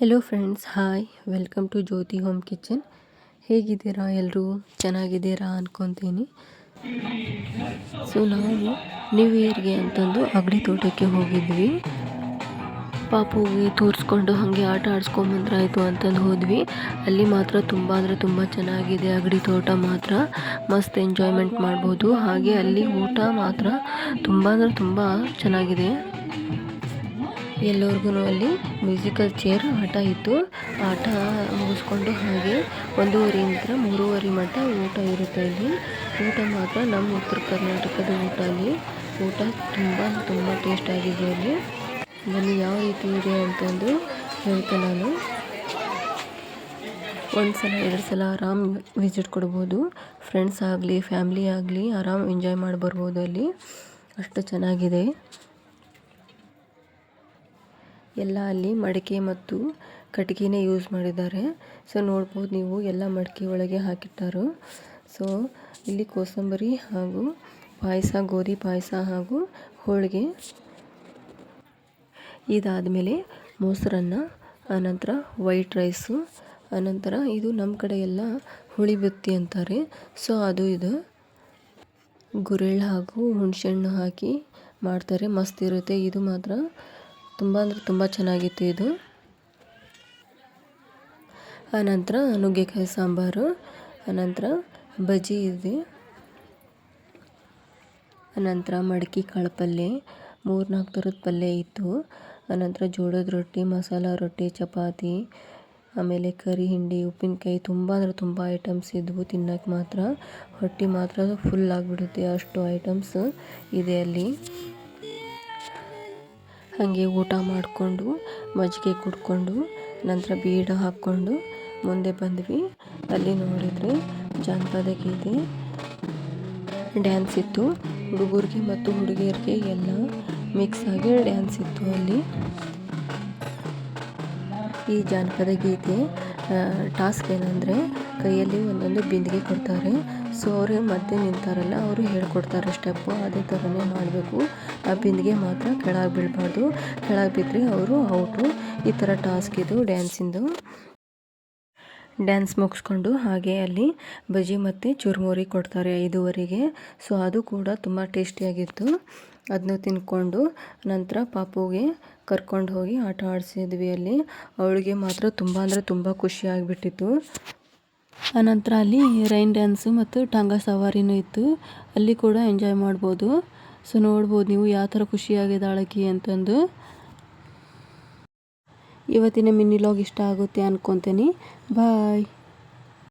Hello friends hi welcome to Jyoti home kitchen ಹೇಗಿದ್ದೀರಾ ಎಲ್ಲರೂ ಚೆನ್ನಾಗಿದ್ದೀರಾ ಅಂದ್ಕೊತೀನಿ ಸೊ ನಾವು ನ್ಯೂ ಇಯರ್ಗೆ ಅಂತಂದು ಅಗಡಿ ತೋಟಕ್ಕೆ ಹೋಗಿದ್ವಿ. ಪಾಪುಗೆ ತೋರಿಸ್ಕೊಂಡು ಹಾಗೆ ಆಟ ಆಡಿಸ್ಕೊಂಬಂದ್ರಾಯ್ತು ಅಂತಂದು ಹೋದ್ವಿ. ಅಲ್ಲಿ ಮಾತ್ರ ತುಂಬ ಅಂದರೆ ತುಂಬ ಚೆನ್ನಾಗಿದೆ ಅಗಡಿ ತೋಟ ಮಾತ್ರ. ಮಸ್ತ್ ಎಂಜಾಯ್ಮೆಂಟ್ ಮಾಡ್ಬೋದು. ಹಾಗೆ ಅಲ್ಲಿ ಊಟ ಮಾತ್ರ ತುಂಬ ಅಂದರೆ ತುಂಬ ಚೆನ್ನಾಗಿದೆ. ಎಲ್ಲರಿಗೂ ಅಲ್ಲಿ ಮ್ಯೂಸಿಕಲ್ ಚೇರ್ ಆಟ ಇತ್ತು. ಆಟ ಮುಗಿಸ್ಕೊಂಡು ಹಾಗೆ ಒಂದೂವರೆಯಿಂದ ಮೂರುವರೆ ಮಟ್ಟ ಊಟ ಇರುತ್ತೆ ಇಲ್ಲಿ ಊಟ ಮಾತ್ರ ನಮ್ಮ ಉತ್ತರ ಕರ್ನಾಟಕದ ಊಟ ಅಲ್ಲಿ. ಊಟ ತುಂಬ ತುಂಬ ಟೇಸ್ಟ್ ಆಗಿದೆ ಅಲ್ಲಿ. ಬನ್ನಿ, ಯಾವ ರೀತಿ ಇದೆ ಅಂತಂದು ಹೇಳ್ತೇನೆ ನಾನು. ಒಂದು ಸಲ, ಎರಡು ಸಲ ಆರಾಮ್ ವಿಸಿಟ್ ಕೊಡ್ಬೋದು. ಫ್ರೆಂಡ್ಸ್ ಆಗಲಿ ಫ್ಯಾಮ್ಲಿ ಆಗಲಿ ಆರಾಮ್ ಎಂಜಾಯ್ ಮಾಡಿ ಬರ್ಬೋದು ಅಲ್ಲಿ. ಅಷ್ಟು ಚೆನ್ನಾಗಿದೆ. ಎಲ್ಲ ಅಲ್ಲಿ ಮಡಿಕೆ ಮತ್ತು ಕಟ್ಟಿಗೆನೇ ಯೂಸ್ ಮಾಡಿದ್ದಾರೆ. ಸೊ ನೋಡ್ಬೋದು ನೀವು ಎಲ್ಲ ಮಡಿಕೆ ಒಳಗೆ ಹಾಕಿಟ್ಟಾರು. ಸೊ ಇಲ್ಲಿ ಕೋಸಂಬರಿ ಹಾಗೂ ಪಾಯಸ, ಗೋಧಿ ಪಾಯಸ ಹಾಗೂ ಹೋಳಿಗೆ ಇದಾದಮೇಲೆ ಮೊಸರನ್ನ, ಆನಂತರ ವೈಟ್ ರೈಸು ಆನಂತರ ಇದು ನಮ್ಮ ಕಡೆ ಎಲ್ಲ ಹುಳಿ ಬುತ್ತಿ ಅಂತಾರೆ. ಸೊ ಅದು ಇದು. ಗುರೆಳ್ಳು ಹಾಗೂ ಹುಣಸೆಹಣ್ಣು ಹಾಕಿ ಮಾಡ್ತಾರೆ. ಮಸ್ತ್ ಇರುತ್ತೆ. ಇದು ಮಾತ್ರ ತುಂಬ ಅಂದರೆ ತುಂಬ ಚೆನ್ನಾಗಿತ್ತು ಇದು. ಆನಂತರ ನುಗ್ಗೆಕಾಯಿ ಸಾಂಬಾರು, ಆನಂತರ ಬಜ್ಜಿ ಇದೆ. ಆನಂತರ ಮಡಕಿ ಕಾಳು ಪಲ್ಯ ಮೂರು ನಾಲ್ಕು ಥರದ ಪಲ್ಯ ಇತ್ತು. ಆನಂತರ ಜೋಳದ ರೊಟ್ಟಿ, ಮಸಾಲ ರೊಟ್ಟಿ, ಚಪಾತಿ, ಆಮೇಲೆ ಕರಿ ಹಿಂಡಿ, ಉಪ್ಪಿನಕಾಯಿ, ತುಂಬ ಅಂದರೆ ತುಂಬ ಐಟಮ್ಸ್ ಇದ್ವು ತಿನ್ನೋಕ್ಕೆ ಮಾತ್ರ. ಹೊಟ್ಟೆ ಮಾತ್ರ ಫುಲ್ ಆಗಿಬಿಡುತ್ತೆ, ಅಷ್ಟು ಐಟಮ್ಸ್ ಇದೆ ಅಲ್ಲಿ. ಹಾಗೆ ಊಟ ಮಾಡಿಕೊಂಡು, ಮಜ್ಜಿಗೆ ಕುಡ್ಕೊಂಡು, ನಂತರ ಬೀಡ ಹಾಕ್ಕೊಂಡು ಮುಂದೆ ಬಂದ್ವಿ. ಅಲ್ಲಿ ನೋಡಿದರೆ ಜಾನಪದ ಗೀತೆ ಡ್ಯಾನ್ಸ್ ಇತ್ತು. ಹುಡುಗರಿಗೆ ಮತ್ತು ಹುಡುಗಿಯರಿಗೆ ಎಲ್ಲ ಮಿಕ್ಸ್ ಆಗಿ ಡ್ಯಾನ್ಸ್ ಇತ್ತು ಅಲ್ಲಿ. ಈ ಜಾನಪದ ಗೀತೆ ಟಾಸ್ಕ್ ಏನಂದರೆ ಕೈಯಲ್ಲಿ ಒಂದೊಂದು ಬಿಂದಿಗೆ ಕೊಡ್ತಾರೆ. ಸೊ ಅವರು ಮಧ್ಯೆ ನಿಂತಾರಲ್ಲ, ಅವರು ಹೇಳ್ಕೊಡ್ತಾರೆ ಸ್ಟೆಪ್ಪು ಅದೇ ಥರನೇ ಮಾಡಬೇಕು. ಆ ಬಿಂದಿಗೆ ಮಾತ್ರ ಕೆಳಗೆ ಬೀಳಬಾರ್ದು. ಕೆಳಗೆ ಬಿದ್ದರೆ ಅವರು ಔಟು ಈ ಥರ ಟಾಸ್ಕ್ ಇದು ಡ್ಯಾನ್ಸಿಂದು ಡ್ಯಾನ್ಸ್ ಮುಗಿಸ್ಕೊಂಡು ಹಾಗೆ ಅಲ್ಲಿ ಬಜ್ಜಿ ಮತ್ತು ಚುರುಮುರಿ ಕೊಡ್ತಾರೆ ಐದುವರೆಗೆ. ಸೊ ಅದು ಕೂಡ ತುಂಬ ಟೇಸ್ಟಿಯಾಗಿತ್ತು ಅದನ್ನು ತಿನ್ಕೊಂಡು ನಂತರ ಪಾಪುಗೆ ಕರ್ಕೊಂಡು ಹೋಗಿ ಆಟ ಆಡಿಸಿದ್ವಿ ಅಲ್ಲಿ. ಅವಳಿಗೆ ಮಾತ್ರ ತುಂಬ ಅಂದರೆ ತುಂಬ ಖುಷಿಯಾಗಿಬಿಟ್ಟಿತ್ತು ಆನಂತರ ಅಲ್ಲಿ ರೈನ್ ಡ್ಯಾನ್ಸು ಮತ್ತು ಟಾಂಗ ಸವಾರಿನೂ ಇತ್ತು. ಅಲ್ಲಿ ಕೂಡ ಎಂಜಾಯ್ ಮಾಡ್ಬೋದು. ಸೊ ನೋಡ್ಬೋದು ನೀವು ಯಾವ ಥರ ಖುಷಿಯಾಗಿದೆ ಆಳಕಿ ಅಂತಂದು. ಇವತ್ತಿನ ಮಿನಿ ಲಾಗ್ ಇಷ್ಟ ಆಗುತ್ತೆ ಅಂದ್ಕೊತೀನಿ ಬಾಯ್